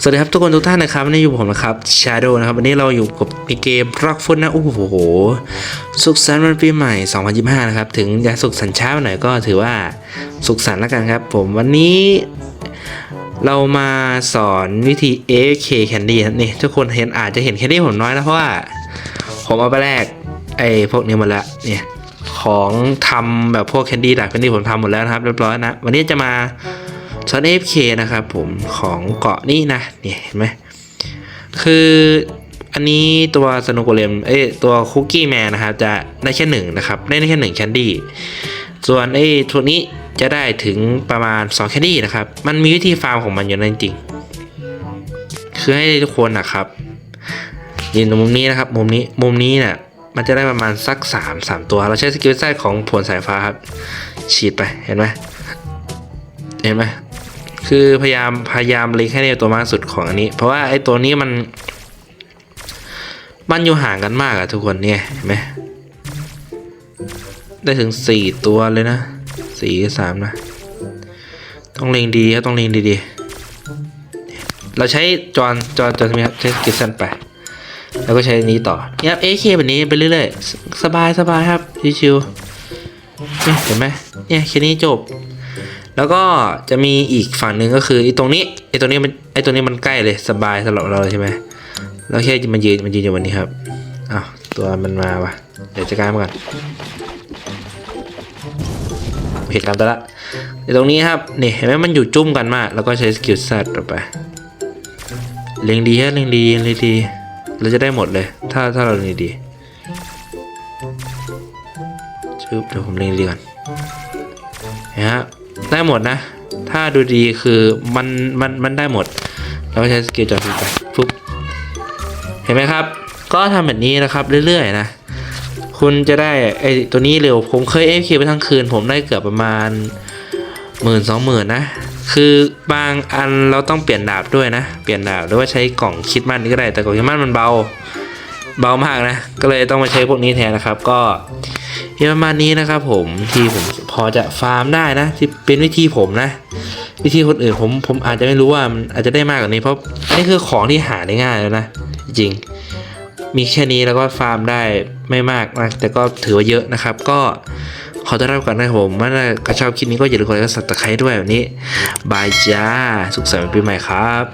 สวัสดีครับทุกคนทุกท่านนะครับวันนี่อยู่ผมนะครับ Shadow นะครับวันนี้เราอยู่กับในเกม Rock f o o t นะโอ้โห สุขสันต์วันปีใหม่ 2025 นะครับ ถึงจะสุขสันต์เช้าหน่อยก็ถือว่าสุขสันต์แล้วกันครับ ผมวันนี้เรามาสอนวิธี AFK Candy นะนี่ทุกคนเห็นอาจจะเห็น Candy ผมน้อยนะเพราะว่า ผมเอาไปแลกไอ้พวกนี้หมดล้วเนี่ย ของทำแบบพวก Candy ดัก Candy ผมทำหมดแล้วนะครับเรียบร้อยนะ วันนี้จะมาซอน AFK นะครับผมของเกาะนี่นะเนี่ยเห็นไหมคืออันนี้ตัวสโนโกเลมเอ้ตัวคุกกี้แมนนะครับจะได้แค่หนึ่งนะครับได้แค่หนึ่งแคนดี้ส่วนไอ้ตัวนี้จะได้ถึงประมาณ2แคนดี้นะครับ มันมีวิธีฟาร์มของมันอยู่นั่นจริง คือให้ทุกคนนะครับยืนตรงมุมนี้นะครับ มุมนี้มุมนี้เนี่ย มันจะได้ประมาณสัก 3 3 ตัว เราใช้สกิลไซของผลสายฟ้าครับฉีดไปเห็นไหมเห็นไหมคือพยายามพยายามเล็งให้ได้ตัวมากสุดของอันนี้ เพราะว่าไอ้ตัวนี้มัน มันอยู่ห่างกันมากอะทุกคนเนี่ยเห็นไหมได้ถึงสี่ตัวเลยนะสี่สามนะ ต้องเล็งดีครับต้องเล็งดีๆเราใช้จอนจอนจอนใช่ไหมครับใช้กิสันไป แล้วก็ใช้นี้ต่อเนี่ยครับเอเคแบบนี้ไปเรื่อยๆ สบายสบายครับ ชิวๆเนี่ยเห็นไหมเนี่ยแค่นี้จบ แล้วก็จะมีอีกฝั่งหนึ่งก็คือไอ้ตรงนี้ไอ้ตรงนี้มันไอ้ตรงนี้มันใกล้เลยสบายสำหรับเราใช่ไหมเราแค่มันยืนมันยืนอยู่วันนี้ครับอ้าวตัวมันมาวะเดี๋ยวจัดการมันก่อนเห็นแล้วแต่ละไอ้ตรงนี้ครับนี่เห็นไหมมันอยู่จุ่มกันมาก แล้วก็ใช้สกิลซัดต่อไปเล็งดีฮะเล็งดีเล็งดี เราจะได้หมดเลย ถ้าถ้าเราเล็งดีชึบเดี๋ยวผมเล็งดีก่อนนะฮะได้หมดนะ ถ้าดูดีคือมันมันมันได้หมดแล้วก็ใช้สกิลจอดไปปุ๊บเห็นไหมครับ ก็ทำแบบนี้นะครับเรื่อยๆนะคุณจะได้ไอตัวนี้เร็ว ผมเคยเอฟเคไปทั้งคืน ผมได้เกือบประมาณหมื่นสองหมื่นนะ คือบางอันเราต้องเปลี่ยนดาบด้วยนะ เปลี่ยนดาบหรือว่าใช้กล่องคิดมันนี่ก็ได้แต่กล่องคิดมันมันเบาเบามากนะ ก็เลยต้องมาใช้พวกนี้แทนนะครับ ก็ประมาณนี้นะครับ ผมที่ผมพอจะฟาร์มได้นะ ที่เป็นวิธีผมนะ วิธีคนอื่นผมผมอาจจะไม่รู้ว่ามันอาจจะได้มากกว่านี้เพราะนี่คือของที่หาได้ง่ายแล้วนะจริง มีแค่นี้แล้วก็ฟาร์มได้ไม่มากนะแต่ก็ถือว่าเยอะนะครับ ก็ ขอต้อนรับกันนะครับผมถ้าใครชอบคลิปนี้ก็อย่าลืมกดไลค์กดซับสไครต์ด้วยแบบนี้ บายจ้า สุขสันต์วันปีใหม่ครับ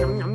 yum, yum.